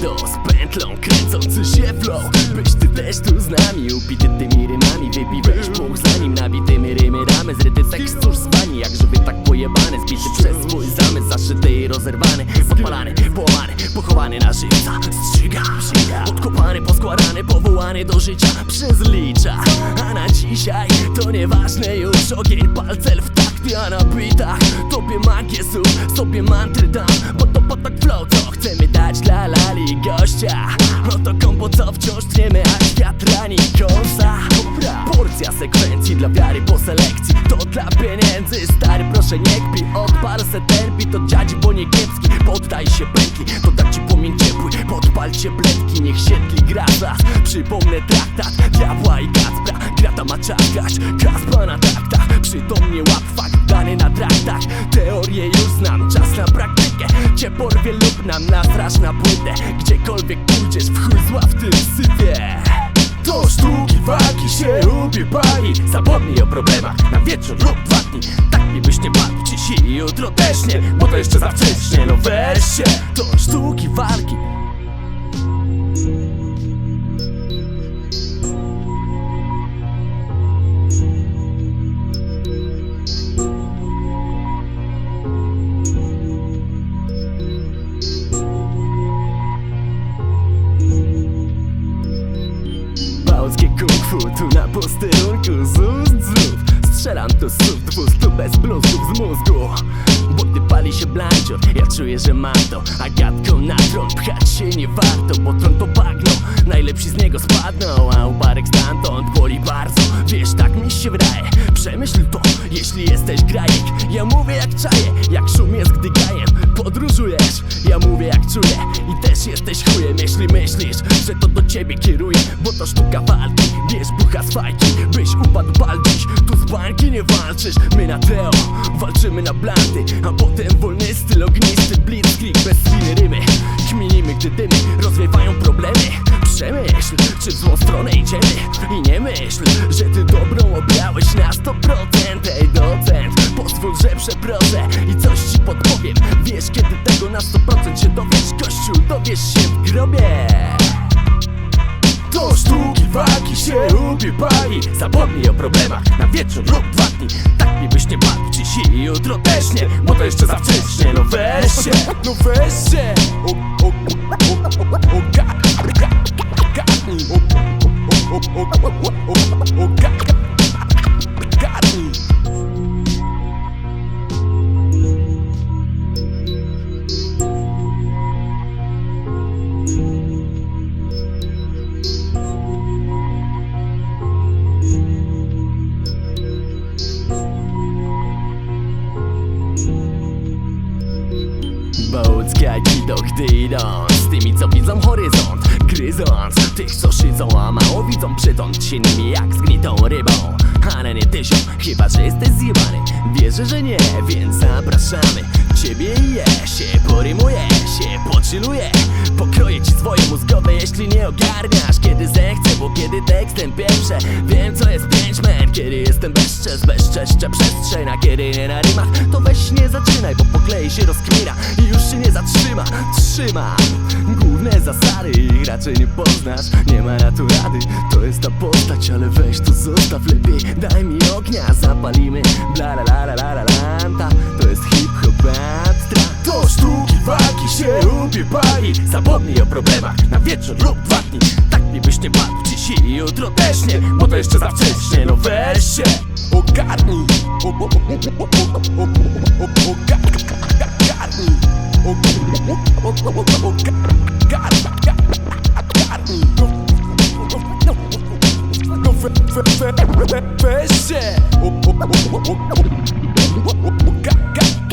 Aikido z pętlą kręcący się flow Byś ty też tu z nami, upity tymi rymami. Weź pół zanim nabitymi rymy ramy. Zryty tekst cóż z pani, jak żeby tak pojebany. Zbity przez swój zamysł, zaszyty i rozerwany. Podpalany, połamany, pochowany na żywca Strzyga, odkopany, poskładany, powołany do życia przez licza. A na dzisiaj to nieważne już Ogień, palcel w takty, a na bitach. Tobie magię sobie mantry dam. Bo to potok flow, Porcja sekwencji dla wiary po selekcji. To dla pieniędzy, stary proszę nie kpi Odpal se beat od dziadzi, bo nie kiepski. Poddaj się pętli, to da ci płomień ciepły. Podpalcie bledki, niech siedli grasa Przypomnę traktat diabła i Kacpra. Grata ma czakać, kaspa na taktach Przytomnie łap dany na traktach Teorię już znam, czas na praktykę. Cię porwie lub nam nastrasz na płytę. Gdziekolwiek pójdziesz, w chuj zła w tym sypie to sztuki walki się ubiewali Zapomnij o problemach na wieczór lub dwa dni. Tak mi byś nie dziś i jutro też nie. Bo to jeszcze za wcześnie, no weź się Bałskie kung fu tu na posterunku. Z ust znów Strzelam tu słów dwustu bez bluzów z mózgu. Bo gdy pali się blancior, ja czuję, że mam to. A gadką na tron pchać się nie warto Bo tron to bagno, najlepsi z niego spadną A ubarek stamtąd boli bardzo. Wiesz, tak mi się wydaje, przemyśl to Jeśli jesteś grajek, ja mówię jak czaję Ja mówię jak czuję i też jesteś chujem. Jeśli myślisz, że to do ciebie kieruje Bo to sztuka walki, bierz bucha z fajki. Byś upadł pal dziś, tu z bańki nie walczysz. My na Teo, walczymy na blanty A potem wolny styl ognisty. Blitzkrieg bez chwili rymy Kminimy, gdy dymy rozwiewają przeproszę I coś ci podpowiem. Wiesz, kiedy tego na 100% się dowiesz Kościół, dowiesz się w grobie. To sztuki walki się ubiewali Zapomnij o problemach na wieczór lub dwa dni. Tak mi byś nie padł dziś i jutro też nie Bo to jeszcze za wcześnie, no weź się Bołckie aikido, gdy idą Z tymi co widzą horyzont Gryząc. Tych co szydzą A mało widzą przytąd się nimi jak zgnitą rybą. Ale nie tysią, chyba że jesteś zjebany. Wierzę, że nie, więc zapraszamy. Ciebie i je się, porymuję się, poczyluję Pokroję ci swoje mózgowe, jeśli nie ogarniasz. Kiedy zechcę, bo kiedy tekstem pieprzę Wiem co jest kiedy jestem bezczes Bezczeszczę przestrzeń, a kiedy nie na rymach To weź nie zaczynaj, bo poklei się rozkmina I już się nie zatrzyma, trzyma. Główne zasady, ich raczej nie poznasz Nie ma na to rady, to jest ta postać Ale weź to zostaw lepiej, daj mi ognia Zapalimy, bla la la la la la lanta. To jest hip-hop abstract To sztuki walki się ubiewali Zapomnij o problemach na wieczór lub dwa dni nie martw dziś i jutro też nie Bo to jeszcze za wcześnie, no weź się Ogarnij Ogarnij Ogarnij No weź Ogarnij